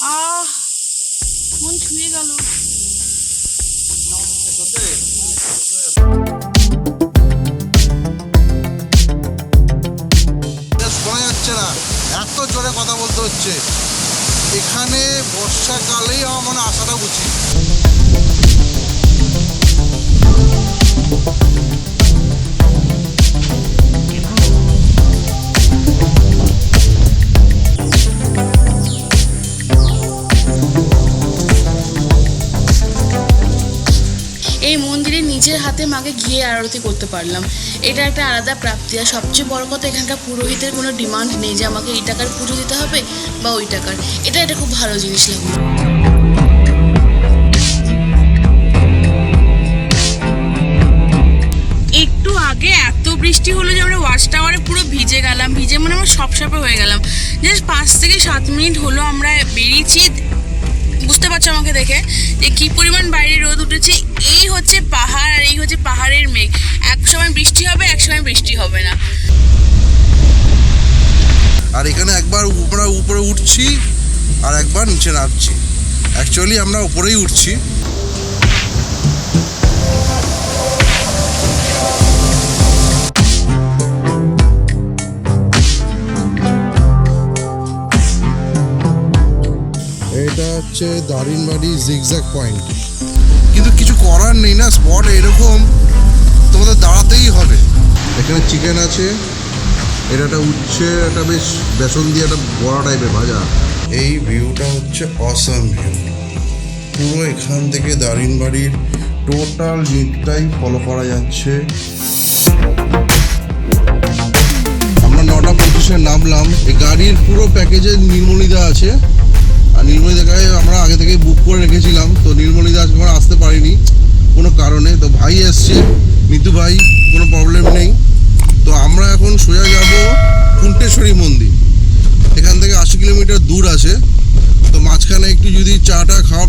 আহ, মন ছুঁয়ে গেল। শোনা যাচ্ছে না। এত জোরে কথা বলতে হচ্ছে। এখানে বর্ষাকালেই আমার মনে আসাটা উচিত নিজের হাতে মাকে ঘিয়ে আরতি করতে পারলাম। এটা একটা আলাদা প্রাপ্তি। আর সবচেয়ে বড় কথা, এখানকার পুরোহিতের কোনো ডিমান্ড নেই যে আমাকে এই টাকার পুজো দিতে হবে বা ওই টাকার। এটা একটা খুব ভালো জিনিস লাগল একটু আগে এত বৃষ্টি হলো যে আমরা ওয়াচ টাওয়ারে পুরো ভিজে গেলাম, ভিজে মানে আমরা সপসাপে হয়ে গেলাম। জাস্ট পাঁচ থেকে সাত মিনিট হলো আমরা বেরিয়েছি। বুঝতে পারছ আমাকে দেখে? যে কি পরিমাণ বাইরে রোদ উঠেছে, এই হচ্ছে পাহাড় আর এই হচ্ছে পাহাড়ের মেঘ। এক সময় বৃষ্টি হবে, এক সময় বৃষ্টি হবে না। আর এখানে একবার উপরে উপরে উঠছি আর একবার নিচে নামছি। অ্যাকচুয়ালি আমরা উপরেই উঠছি। হচ্ছে দারিনবাড়ি জিগজ্যাগ পয়েন্ট কিন্তু কিছু করার নেই না স্পট এরকম, তোমাদের দাঁড়াতেই হবে। এখানে চিকেন আছে এটা একটা উচ্ছে, একটা বেশ বেসন দিয়ে একটা বড়া টাইপের ভাজা। এই ভিউটা হচ্ছে অসাম ভিউ পুরো এখান থেকে দারিনবাড়ির টোটাল জিনিসটাই ফলো করা যাচ্ছে। আমরা নটা পঁচিশে নামলাম। এই গাড়ির পুরো প্যাকেজে নির্মলিদা আছে। আর নির্মলিদাকে আমরা আগে থেকেই বুক করে রেখেছিলাম, তো নির্মলিদা আজকে আমরা আসতে পারিনি কোনো কারণে। তো ভাই এসছে, মিতু ভাই, কোনো প্রবলেম নেই। তো আমরা এখন সোজা যাব কুন্টেশ্বরী মন্দির। এখান থেকে আশি কিলোমিটার দূর আছে। তো মাঝখানে একটু যদি চাটা খাওয়ার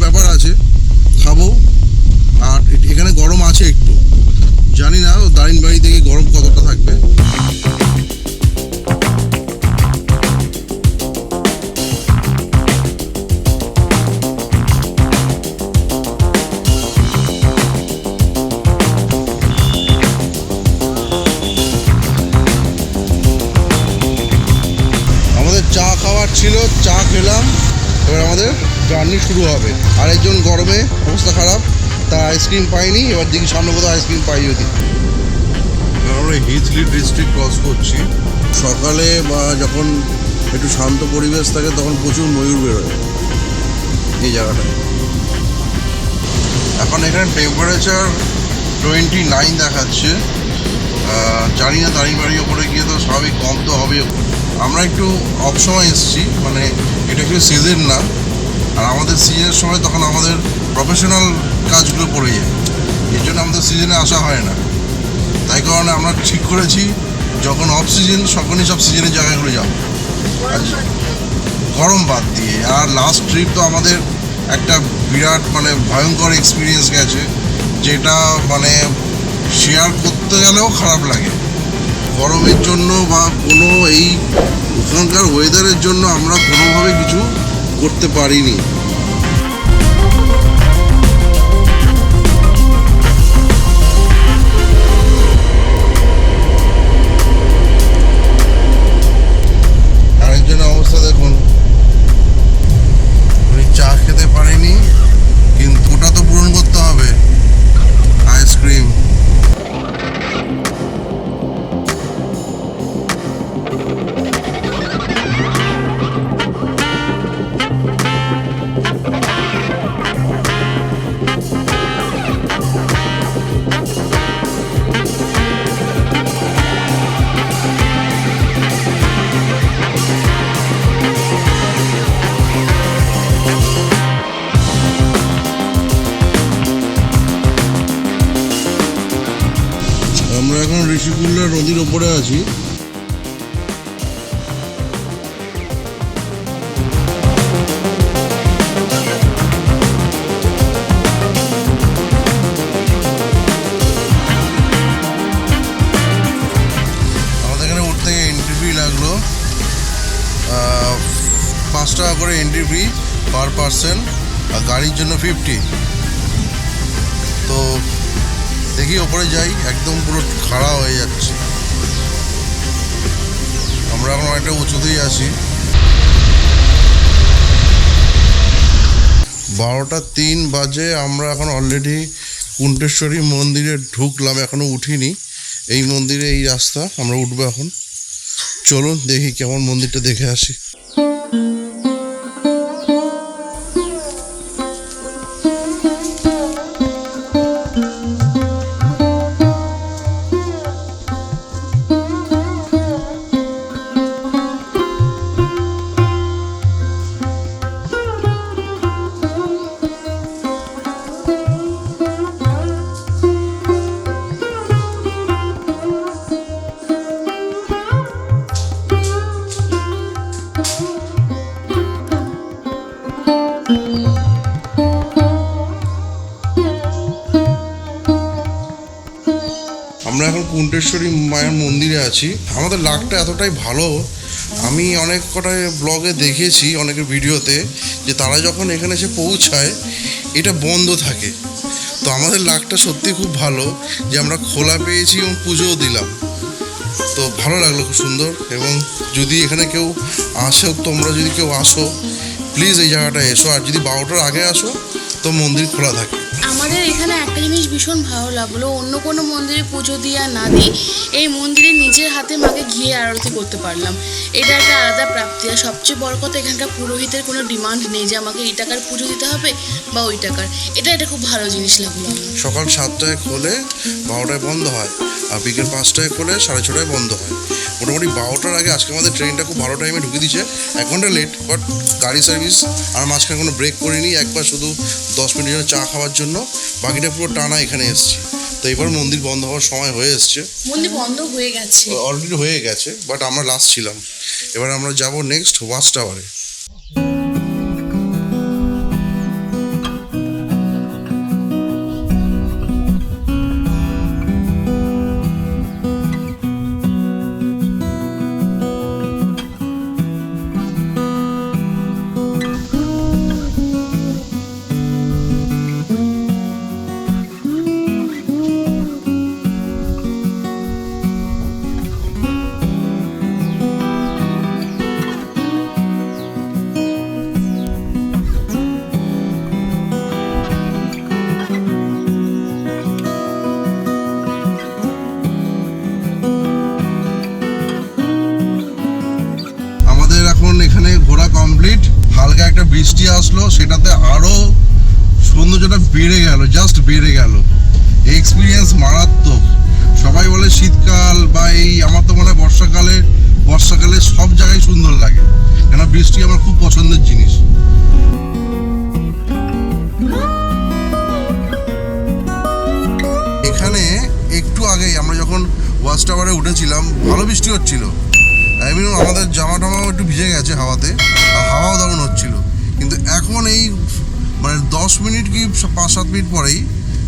পাই আমরা হিথলি ডিস্ট্রিক্ট ক্রস করছি। সকালে বা যখন একটু শান্ত পরিবেশ থাকে, তখন প্রচুর ময়ূর বেরোয় এই জায়গাটায়। এখন এখানে টেম্পারেচার টোয়েন্টি নাইন দেখাচ্ছে জানি না দাঁড়িয়ে ওপরে গিয়ে তো স্বাভাবিক কম তো হবে আমরা একটু অফ এসেছি মানে এটা একটু সিজন না। আর আমাদের সিজনের সময় তখন আমাদের প্রফেশনাল কাজগুলো পড়ে যায়। এর জন্য আমাদের সিজনে আসা হয় না। তাই কারণে আমরা ঠিক করেছি, যখন অফ সিজন তখনই সব সিজনের জায়গাগুলো যাব। গরম বাদ দিয়ে। আর লাস্ট ট্রিপ তো আমাদের একটা বিরাট মানে ভয়ঙ্কর এক্সপিরিয়েন্স গেছে, যেটা মানে শেয়ার করতে গেলেও খারাপ লাগে। গরমের জন্য বা কোনো এই ওখানকার ওয়েদারের জন্য আমরা কোনোভাবে কিছু করতে পারিনি। আমরা এখন ঋষিকুল্লা নদীর ওপরে আছি। আমাদের এখানে উঠতে এন্ট্রি ফি লাগল পাঁচ টাকা করে এন্ট্রি ফি পার পার্সন আর গাড়ির জন্য ফিফটি তো দেখি ওপরে যাই, একদম পুরো খাড়া হয়ে যাচ্ছে। আমরা এখন অনেকটা উঁচুতেই আছি। বারোটা তিন বাজে, আমরা এখন অলরেডি কুণ্টেশ্বরী মন্দিরে ঢুকলাম, এখনও উঠিনি। এই মন্দিরে এই রাস্তা, আমরা উঠবো এখন। চলুন, দেখি কেমন মন্দিরটা দেখে আসি। এখন মায়ের মন্দিরে আছি। আমাদের লাকটা এতটাই ভালো, আমি অনেক কটা ব্লগে দেখেছি, অনেকের ভিডিওতে, যে তারা যখন এখানে এসে পৌঁছায়, এটা বন্ধ থাকে। তো আমাদের লাকটা সত্যি খুব ভালো, যে আমরা খোলা পেয়েছি এবং পুজোও দিলাম। তো ভালো লাগল, খুব সুন্দর। এবং যদি এখানে কেউ আসো, তোমরা যদি কেউ আসো প্লিজ এই জায়গাটা এসো। আর যদি বারোটার আগে আসো, তো মন্দির খোলা থাকে। আমাদের এখানে একটা জিনিস ভীষণ ভালো লাগল। অন্য কোনো মন্দিরে পুজো দিয়ে না দিই এই মন্দিরে নিজের হাতে মাকে ঘিয়ে আরতি করতে পারলাম। এটা একটা আলাদা প্রাপ্তি। আর সবচেয়ে বড় কথা, এখানকার পুরোহিতের কোনো ডিমান্ড নেই যে আমাকে এই টাকার পুজো দিতে হবে বা ওই টাকার। এটা এটা খুব ভালো জিনিস লাগল সকাল সাতটায় খোলে, বারোটায় বন্ধ হয়। আর বিকেল পাঁচটায় খোলে, সাড়ে ছটায় বন্ধ হয়। মোটামুটি বারোটার আগে, আজকে আমাদের ট্রেনটা খুব ভালো টাইমে ঢুকে দিচ্ছে এক ঘণ্টা লেট বাট গাড়ি সার্ভিস আর মাঝখানে কোনো ব্রেক করিনি। একবার শুধু দশ মিনিটের জন্য চা খাওয়ার জন্য বাকিটা পুরো টানা এখানে এসছি। তো এবার মন্দির বন্ধ হওয়ার সময় হয়ে এসছে। মন্দির বন্ধ হয়ে গেছে। অলরেডি হয়ে গেছে বাট আমরা লাস্ট ছিলাম। এবার আমরা যাব নেক্সট ওয়াচ টাওয়ারে সেটাতে আরও সৌন্দর্যটা বেড়ে গেল জাস্ট বেড়ে গেল। এক্সপিরিয়েন্স মারাত্মক। সবাই বলে শীতকাল বা এই আমার তো মনে হয় বর্ষাকালে বর্ষাকালে সব জায়গায় সুন্দর লাগে। কেন বৃষ্টি আমার খুব পছন্দের জিনিস। এখানে একটু আগেই আমরা যখন ওয়াচ টাওয়ারে উঠেছিলাম, ভালো বৃষ্টি হচ্ছিল। আই আমাদের জামা টামাও একটু ভিজে গেছে হাওয়াতে আর হাওয়াও দারুণ হচ্ছিল। কিন্তু এখন এই মানে দশ মিনিট কি পাঁচ সাত মিনিট পরেই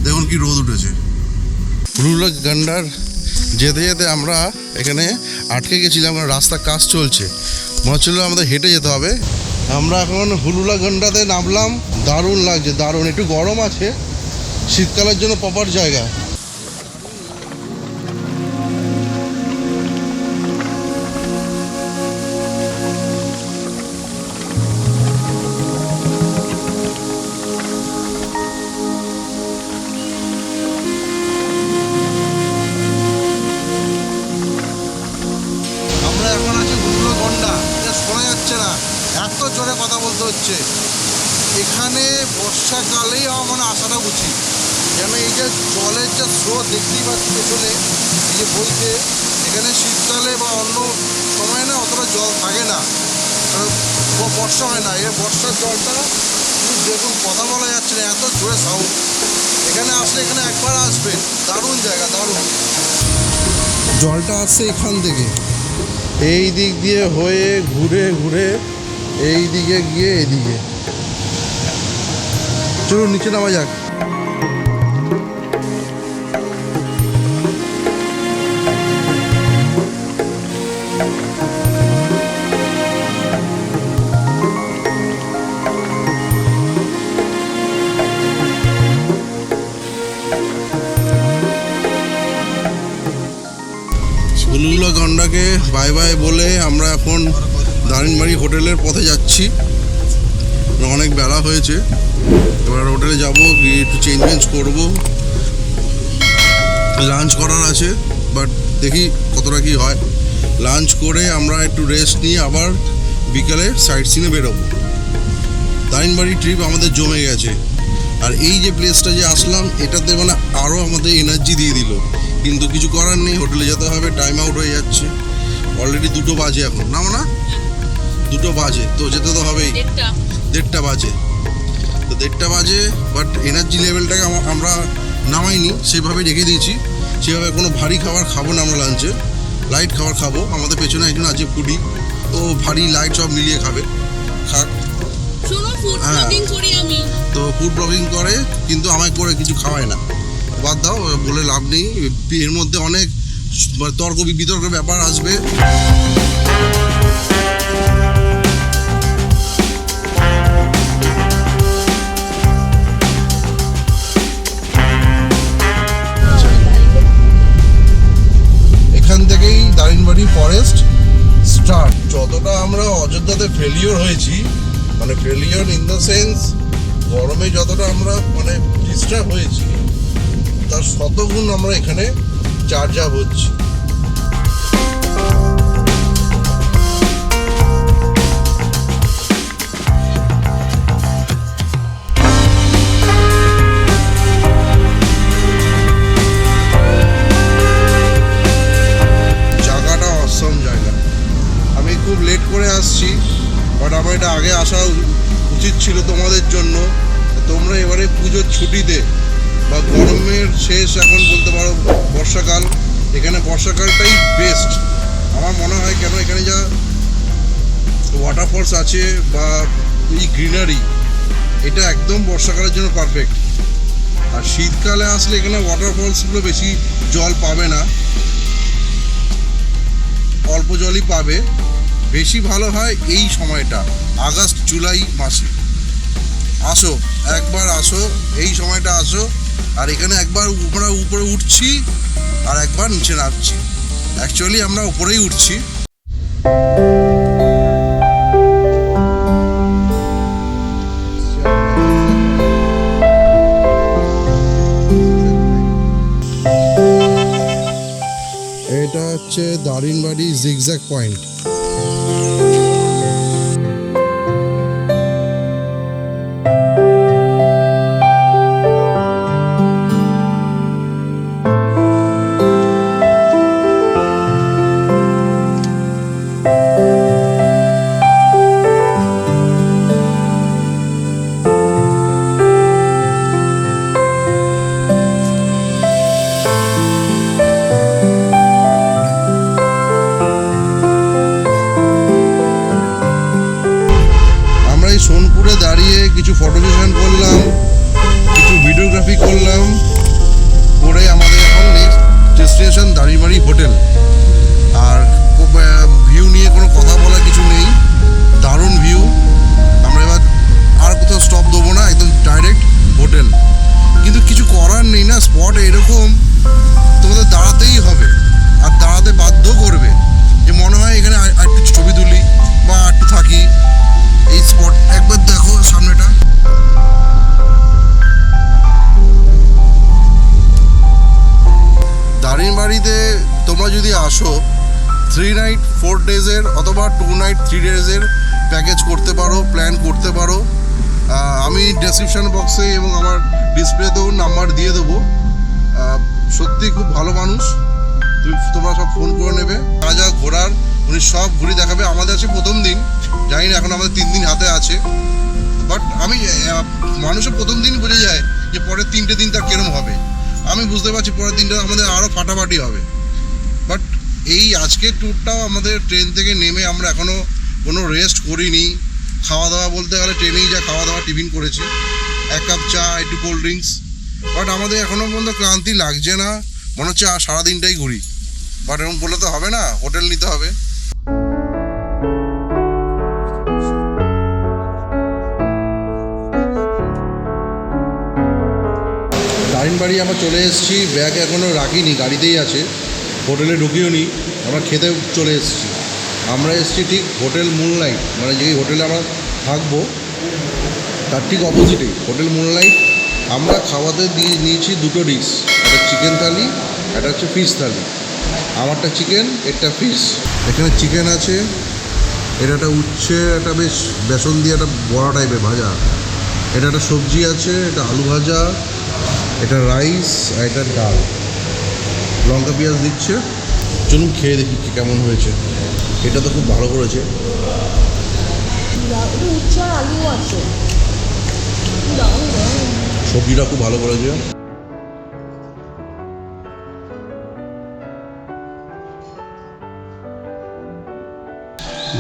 দেখুন কি রোদ উঠেছে। হুলুলা গান্ডার যেতে যেতে আমরা এখানে আটকে গেছিলাম, কারণ রাস্তার কাজ চলছে। মনে হচ্ছিল আমাদের হেঁটে যেতে হবে। আমরা এখন হুলুলা গন্ডাতে নামলাম। দারুণ লাগছে, দারুণ। একটু গরম আছে, শীতকালের জন্য প্রপার জায়গা। হচ্ছে। এখানে বর্ষাকালেই আমার মনে আসাটা উচিত যেন এই যে জলের যা স্রোত দেখতেই পাচ্ছি পেছনে, এই যে বইতে, এখানে শীতকালে বা অন্য সময় না অতটা জল থাকে না। বর্ষা হয় না। এই বর্ষার জলটা দেখুন, কথা বলা যাচ্ছে না, এত জোরে সাউন্ড এখানে আসলে এখানে একবার আসবেন দারুণ জায়গা, দারুণ। জলটা আসছে এখান থেকে। এই দিক দিয়ে হয়ে ঘুরে ঘুরে এই দিকে গিয়ে এদিকে চলুন নিচে নামা যাক। গন্ডাকে বাই বাই বলে আমরা এখন দারিনবাড়ি হোটেলের পথে যাচ্ছি। অনেক বেলা হয়েছে। এবার হোটেলে যাব, গিয়ে একটু চেঞ্জ মেঞ্জ করব। লাঞ্চ করার আছে, বাট দেখি কতটা কি হয়। লাঞ্চ করে আমরা একটু রেস্ট নিয়ে আবার বিকালে সাইট সিনে বেরোবো। দারিনবাড়ি ট্রিপ আমাদের জমে গেছে। আর এই যে প্লেসটা যে আসলাম, এটাতে মানে আরও আমাদের এনার্জি দিয়ে দিল। কিন্তু কিছু করার নেই, হোটেলে যেতে হবে টাইম আউট হয়ে যাচ্ছে। অলরেডি দুটো বাজে এখন। না না দুটো বাজে। তো যেতে তো হবেই। দেড়টা। বাজে। তো দেড়টা বাজে বাট এনার্জি লেভেলটাকে আমা- আমরা নামাইনি সেভাবে রেখে দিয়েছি। সেভাবে কোনো ভারী খাবার খাব না আমরা লাঞ্চে লাইট খাবার খাব। আমাদের পেছনে একজন আছে ফুডি ও ভারী লাইট সব মিলিয়ে খাবে। খাক। হ্যাঁ। তো ফুড ব্লগিং করে কিন্তু আমায় করে কিছু খাওয়ায় না। বাদ দাও বলে লাভ নেই। এর মধ্যে অনেক মানে তর্ক বিতর্কের ব্যাপার আসবে। দারিনবাড়ি ফরেস্ট স্টার্ট যতটা আমরা অযোধ্যাতে ফেলিওর হয়েছি মানে ফেলিওর ইন দ্য সেন্স গরমে যতটা আমরা মানে ডিস্টার্ব হয়েছি, তার শতগুণ আমরা এখানে চার্জ আপ হচ্ছি। এটা আগে আসা উচিত ছিল তোমাদের জন্য। তোমরা এবারে পুজোর ছুটিতে বা গরমের শেষ এখন বলতে পারো বর্ষাকাল, এখানে বর্ষাকালটাই বেস্ট আমার মনে হয় কেন এখানে যা ওয়াটারফলস আছে বা এই গ্রিনারি এটা একদম বর্ষাকালের জন্য পারফেক্ট আর শীতকালে আসলে এখানে ওয়াটারফলসগুলো বেশি জল পাবে না। অল্প জলই পাবে। বেশি ভালো হয় এই সময়টা। আগস্ট, জুলাই মাসে। আসো, একবার আসো, এই সময়টা আসো, আর এখানে একবার আমরা উপরে উঠছি, আর একবার নিচে নামছি। অ্যাকচুয়ালি আমরা উপরেই উঠছি। এটা হচ্ছে দারিনবাড়ি জিগজ্যাক পয়েন্ট ডেজের অথবা টু নাইট থ্রি ডেজের প্যাকেজ করতে পারো প্ল্যান করতে পারো। আমি ডেসক্রিপশন বক্সে এবং আমার ডিসপ্লেতেও নাম্বার দিয়ে দেবো। সত্যি খুব ভালো মানুষ। তুমি, তোমরা সব ফোন করে নেবে। যা যা ঘোরার, উনি সব ঘুরে দেখাবে। আমাদের আছে প্রথম দিন। জানি না, এখন আমাদের তিন দিন হাতে আছে। বাট আমি মানুষের প্রথম দিন বুঝে যায় যে পরের তিনটে দিন তার কিরম হবে। আমি বুঝতে পারছি পরের দিনটা আমাদের আরও ফাটাফাটি হবে। বাট এই আজকের ট্যুরটাও আমাদের ট্রেন থেকে নেমে আমরা এখনও কোনো রেস্ট করিনি। খাওয়া দাওয়া বলতে গেলে ট্রেনেই যা খাওয়া দাওয়া টিফিন করেছি। এক কাপ চা, একটু কোল্ড ড্রিঙ্কস বাট আমাদের এখনও পর্যন্ত ক্লান্তি লাগছে না। মনে হচ্ছে আর সারাদিনটাই ঘুরি। বাট এরকম বললে তো হবে না হোটেল নিতে হবে। দারিনবাড়ি আমরা চলে এসেছি। ব্যাগ এখনও রাখিনি, গাড়িতেই আছে। হোটেলে ঢুকিও নি, আমরা খেতে চলে এসেছি। আমরা এসেছি ঠিক হোটেল মুনলাইট মানে যেই হোটেলে আমরা থাকব, তার ঠিক অপোজিটেই হোটেল মুনলাইট। আমরা খাওয়াতে দিয়ে নিয়েছি দুটো ডিশ, একটা চিকেন থালি, একটা হচ্ছে ফিশ থালি। আমারটা চিকেন, একটা ফিশ এখানে চিকেন আছে এটা একটা উচ্ছে, একটা বেশ বেসন দিয়ে একটা বড়া টাইপের ভাজা। এটা একটা সবজি আছে এটা আলু ভাজা এটা রাইস আর এটা ডাল। লঙ্কা পেঁয়াজ দিচ্ছে। চলুন খেয়ে দেখি কেমন হয়েছে। এটা তো খুব ভালো করেছে। সবজিটা খুব ভালো করেছে।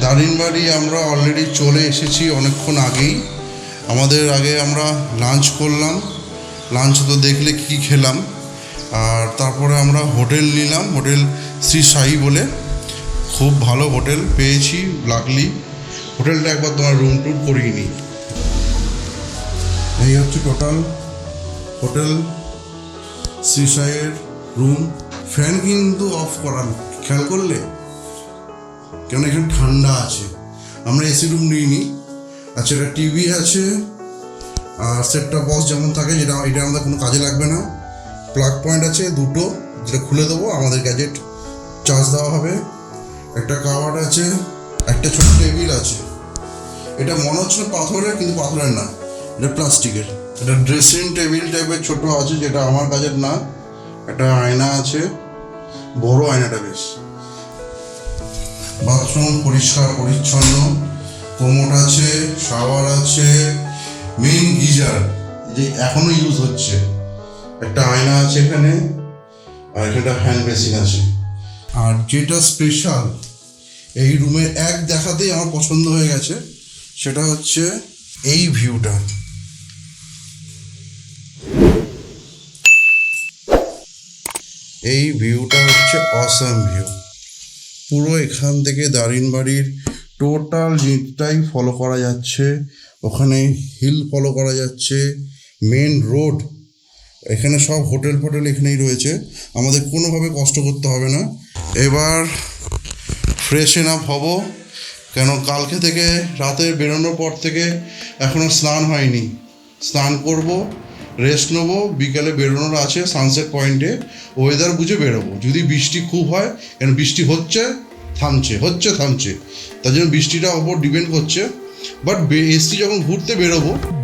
দারিনবাড়ি আমরা অলরেডি চলে এসেছি অনেকক্ষণ আগেই। আমাদের আগে আমরা লাঞ্চ করলাম। লাঞ্চ তো দেখলে কি খেলাম। আর তারপরে আমরা হোটেল নিলাম, হোটেল শ্রী সাই বলে। খুব ভালো হোটেল পেয়েছি লাকলি হোটেলটা একবার তোমার রুম টুর করিয়ে নিই। এই হচ্ছে টোটাল হোটেল শ্রীসাইয়ের রুম ফ্যান কিন্তু অফ করা খেয়াল করলে? কেন এখানে ঠান্ডা আছে? আমরা এসি রুম নিইনি। আচ্ছা এটা টিভি আছে। আর সেটটা বক্স যেমন থাকে, যেটা, এটা আমাদের কোনো কাজে লাগবে না। প্লাগ পয়েন্ট আছে, দুটো, যেটা খুলে দেবো, আমাদের গ্যাজেট চার্জ দেওয়া হবে। একটা কাভার আছে, একটা ছোট টেবিল আছে। এটা মনে হচ্ছে পাথরের, কিন্তু পাথরের না, এটা প্লাস্টিকের। এটা ড্রেসিং টেবিল টাইপের ছোট আছে, যেটা আমার কাজের না, একটা আয়না আছে, বড় আয়নাটা বেশ। বাথরুম পরিষ্কার, পরিচ্ছন্ন কোমোট আছে শাওয়ার আছে মেইন গিজার, যে এখনও ইউজ হচ্ছে। একটা আয়না আছে এখানে, আর এখানে হ্যান্ড বেসিন আছে। আর যেটা স্পেশাল এই রুমের এক দেখাতেই আমার পছন্দ হয়ে গেছে, সেটা হচ্ছে এই ভিউটা এই ভিউটা হচ্ছে অসাম ভিউ পুরো এখান থেকে দারিনবাড়ির টোটাল জিনিসটাই ফলো করা যাচ্ছে, ওখানে হিল ফলো করা যাচ্ছে মেন রোড এখানে সব হোটেল ফোটেল এখানেই রয়েছে। আমাদের কোনোভাবে কষ্ট করতে হবে না। এবার ফ্রেশন আপ হব, কেন কালকে থেকে রাতে বেরোনোর পর থেকে এখনও স্নান হয়নি। স্নান করব রেস্ট নেব, বিকেলে বেরোনোর আছে সানসেট পয়েন্টে ওয়েদার বুঝে বেরোবো। যদি বৃষ্টি খুব হয়, কেন বৃষ্টি হচ্ছে, থামছে হচ্ছে, থামছে। তার জন্য বৃষ্টিটা ওপর ডিপেন্ড করছে। বাট এসছি যখন ঘুরতে বেরোবো